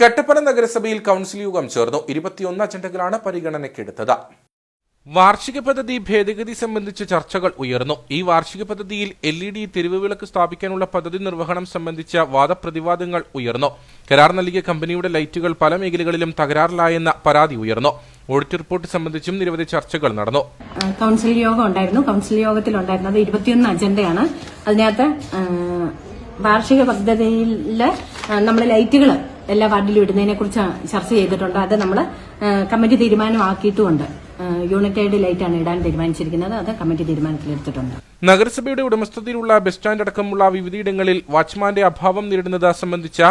കട്ടപ്പന നഗരസഭയിൽ കൗൺസിൽ യോഗം ചേർന്നു. ഇരുപത്തിയൊന്ന് അജണ്ടകളാണ് പരിഗണനയ്ക്കെടുത്തത്. വാർഷിക പദ്ധതി ഭേദഗതി സംബന്ധിച്ച ചർച്ചകൾ ഉയർന്നു. ഈ വാർഷിക പദ്ധതിയിൽ എൽ ഇ ഡി തെരുവ് വിളക്ക് സ്ഥാപിക്കാനുള്ള പദ്ധതി നിർവഹണം സംബന്ധിച്ച വാദപ്രതിവാദങ്ങൾ ഉയർന്നു. കരാർ നൽകിയ കമ്പനിയുടെ ലൈറ്റുകൾ പല മേഖലകളിലും തകരാറിലായെന്ന പരാതി ഉയർന്നു. ഓഡിറ്റ് റിപ്പോർട്ട് സംബന്ധിച്ചും നിരവധി ചർച്ചകൾ നടന്നു. കൗൺസിൽ യോഗം ഉണ്ടായിരുന്നു. കൗൺസിൽ യോഗത്തിൽ ഉണ്ടായിരുന്നത് ഇരുപത്തിയൊന്ന് അജണ്ടയാണ്. അതിനകത്ത് വാർഷിക പദ്ധതിയിൽ നമ്മുടെ ലൈറ്റുകൾ എല്ലാ വാർഡിലും ഇടുന്നതിനെ കുറിച്ച് ചർച്ച ചെയ്തിട്ടുണ്ട്. അത് നമ്മൾ കമ്മിറ്റി തീരുമാനമാക്കിയിട്ടുമുണ്ട്. യൂണിറ്റൈഡ് ലൈറ്റാണ് ഇടാൻ തീരുമാനിച്ചിരിക്കുന്നത്. അത് കമ്മിറ്റി തീരുമാനത്തിലെടുത്തിട്ടുണ്ട്. നഗരസഭയുടെ ഉടമസ്ഥതയിലുള്ള ബസ് സ്റ്റാൻഡ് അടക്കമുള്ള വിവിധയിടങ്ങളിൽ വാച്ച്മാന്റെ അഭാവം നേരിടുന്നത് സംബന്ധിച്ച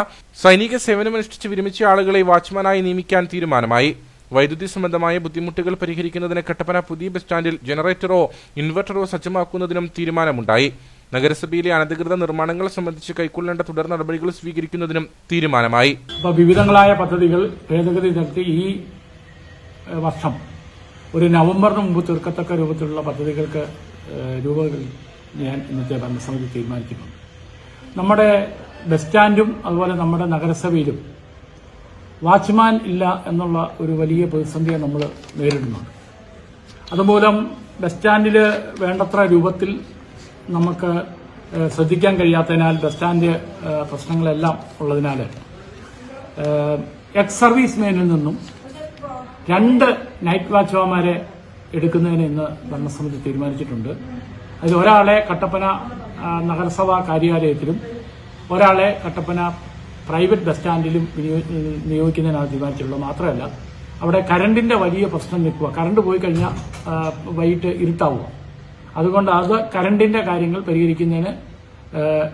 സൈനിക സേവനമനുഷ്ഠിച്ച് വിരമിച്ച ആളുകളെ വാച്ച്മാനായി നിയമിക്കാൻ തീരുമാനമായി. വൈദ്യുതി സംബന്ധമായ ബുദ്ധിമുട്ടുകൾ പരിഹരിക്കുന്നതിന് കട്ടപ്പന പുതിയ ബസ് സ്റ്റാൻഡിൽ ജനറേറ്ററോ ഇൻവെർട്ടറോ സജ്ജമാക്കുന്നതിനും തീരുമാനമുണ്ടായി. നഗരസഭയിലെ അനധികൃത നിർമ്മാണങ്ങൾ സംബന്ധിച്ച് കൈക്കൊള്ളേണ്ട തുടർ നടപടികൾ സ്വീകരിക്കുന്നതിനും തീരുമാനമായി. വിവിധങ്ങളായ പദ്ധതികൾ ഭേദഗതി നടത്തി ഈ വർഷം ഒരു നവംബറിന് മുമ്പ് തീർക്കത്തക്ക രൂപത്തിലുള്ള പദ്ധതികൾക്ക് ഞാൻ ഇന്നത്തെ ഭരണസമിതി തീരുമാനിക്കുന്നുണ്ട് നമ്മുടെ ബസ് സ്റ്റാൻഡും അതുപോലെ നമ്മുടെ നഗരസഭയിലും വാച്ച്മാൻ ഇല്ല എന്നുള്ള ഒരു വലിയ പ്രതിസന്ധിയെ നമ്മൾ നേരിടുന്നുണ്ട്. അതുമൂലം ബസ് സ്റ്റാൻഡിൽ വേണ്ടത്ര രൂപത്തിൽ നമുക്ക് ശ്രദ്ധിക്കാൻ കഴിയാത്തതിനാൽ ബസ് സ്റ്റാൻഡ് പ്രശ്നങ്ങളെല്ലാം ഉള്ളതിനാൽ എക്സ് സർവീസ് മേനിൽ നിന്നും രണ്ട് നൈറ്റ് വാച്ച്മാരെ എടുക്കുന്നതിന് ഇന്ന് ഭരണസമിതി തീരുമാനിച്ചിട്ടുണ്ട്. അതിൽ ഒരാളെ കട്ടപ്പന നഗരസഭാ കാര്യാലയത്തിലും ഒരാളെ കട്ടപ്പന പ്രൈവറ്റ് ബസ് സ്റ്റാൻഡിലും നിയോഗിക്കുന്നതിനാണ് തീരുമാനിച്ചിട്ടുള്ളത്. മാത്രമല്ല അവിടെ കരണ്ടിന്റെ വലിയ പ്രശ്നം നിൽക്കുക. കറണ്ട് പോയി കഴിഞ്ഞാൽ വൈകിട്ട് ഇരുട്ടാവുക. അതുകൊണ്ട് അത് കറണ്ടിന്റെ കാര്യങ്ങൾ പരിഹരിക്കുന്നതിന്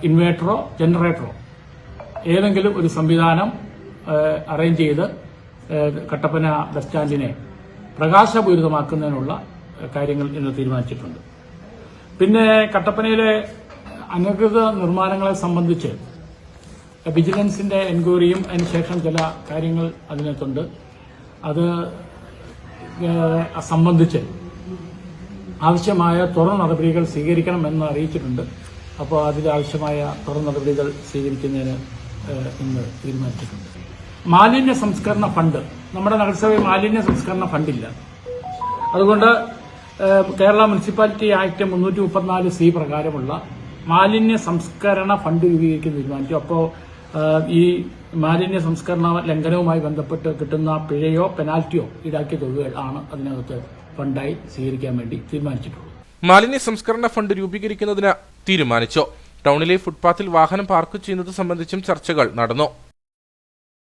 ഇൻവേർട്ടറോ ജനറേറ്ററോ ഏതെങ്കിലും ഒരു സംവിധാനം അറേഞ്ച് ചെയ്ത് കട്ടപ്പന ബസ് സ്റ്റാൻഡിനെ പ്രകാശപൂരിതമാക്കുന്നതിനുള്ള കാര്യങ്ങൾ ഇന്ന് തീരുമാനിച്ചിട്ടുണ്ട്. പിന്നെ കട്ടപ്പനയിലെ അനധികൃത നിർമ്മാണങ്ങളെ സംബന്ധിച്ച് വിജിലൻസിന്റെ എൻക്വയറിയും അതിനുശേഷം ചില കാര്യങ്ങൾ അതിനകത്തുണ്ട്. അത് സംബന്ധിച്ച് ആവശ്യമായ തുറ നടപടികൾ സ്വീകരിക്കണം എന്ന് അറിയിച്ചിട്ടുണ്ട്. അപ്പോൾ അതിലാവശ്യമായ തുറ നടപടികൾ സ്വീകരിക്കുന്നതിന് ഇന്ന് തീരുമാനിച്ചിട്ടുണ്ട്. മാലിന്യ സംസ്കരണ ഫണ്ട്. നമ്മുടെ നഗരസഭയിൽ മാലിന്യ സംസ്കരണ ഫണ്ടില്ല. അതുകൊണ്ട് കേരള മുനിസിപ്പാലിറ്റി ആക്ട് മുന്നൂറ്റി മുപ്പത്തിനാല് സി പ്രകാരമുള്ള മാലിന്യ സംസ്കരണ ഫണ്ട് രൂപീകരിക്കാൻ തീരുമാനിച്ചു. അപ്പോൾ ഈ മാലിന്യ സംസ്കരണ ലംഘനവുമായി ബന്ധപ്പെട്ട് കിട്ടുന്ന പിഴയോ പെനാൽറ്റിയോ ഈടാക്കിയ തുകകൾ ആണ് അതിനകത്ത് ഫണ്ടായി സ്വീകരിക്കാൻ വേണ്ടി തീരുമാനിച്ചിട്ടുള്ളത്. മാലിന്യ സംസ്കരണ ഫണ്ട് രൂപീകരിക്കുന്നതിന് തീരുമാനിച്ചു. ടൗണിലെ ഫുട്പാത്തിൽ വാഹനം പാർക്ക് ചെയ്യുന്നത് സംബന്ധിച്ചും ചർച്ചകൾ നടന്നു.